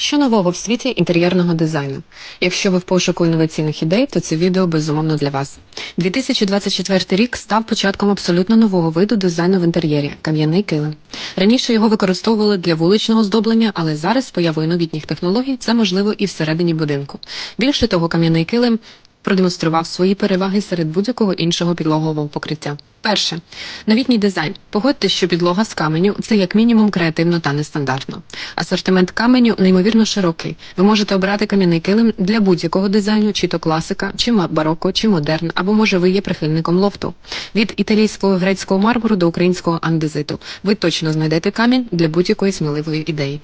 Що нового в світі інтер'єрного дизайну? Якщо ви в пошуку інноваційних ідей, то це відео безумовно для вас. 2024 рік став початком абсолютно нового виду дизайну в інтер'єрі кам'яний килим. Раніше його використовували для вуличного оздоблення, але зараз з появою новітніх технологій це можливо і всередині будинку. Більше того, кам'яний килим продемонстрував свої переваги серед будь-якого іншого підлогового покриття. Перше новітній дизайн. Погодьте, що підлога з каменю це як мінімум креативно та нестандартно. Асортимент каменю неймовірно широкий. Ви можете обрати кам'яний килим для будь-якого дизайну, чи то класика, чи бароко, чи модерн, або може ви є прихильником лофту. Від італійського грецького мармуру до українського андезиту. Ви точно знайдете камінь для будь-якої сміливої ідеї.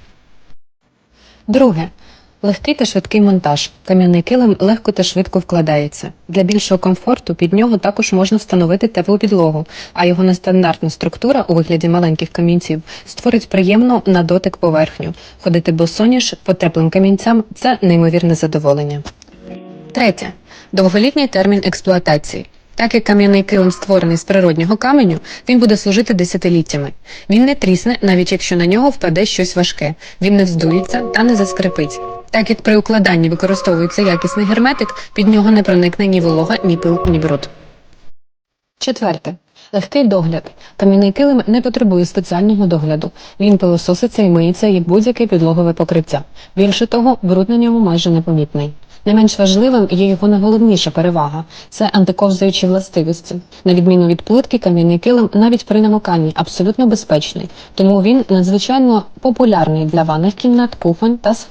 Друге. Легкий та швидкий монтаж. Кам'яний килим легко та швидко вкладається. Для більшого комфорту під нього також можна встановити теплу підлогу, а його нестандартна структура у вигляді маленьких камінців створить приємну на дотик поверхню. Ходити босоніж по теплим камінцям це неймовірне задоволення. Третє. Довголітній термін експлуатації. Так як кам'яний килим створений з природнього каменю, він буде служити десятиліттями. Він не трісне, навіть якщо на нього впаде щось важке. Він не вздується та не заскрипить. Так як при укладанні використовується якісний герметик, під нього не проникне ні волога, ні пил, ні бруд. Четверте. Легкий догляд. Кам'яний килим не потребує спеціального догляду. Він пилососиться і миється як будь-яке підлогове покриття. Більше того, бруд на ньому майже непомітний. Не менш важливим є його найголовніша перевага це антиковзаючі властивості. На відміну від плитки, кам'яний килим навіть при намоканні абсолютно безпечний, тому він надзвичайно популярний для ванних кімнат, кухонь та сховищ.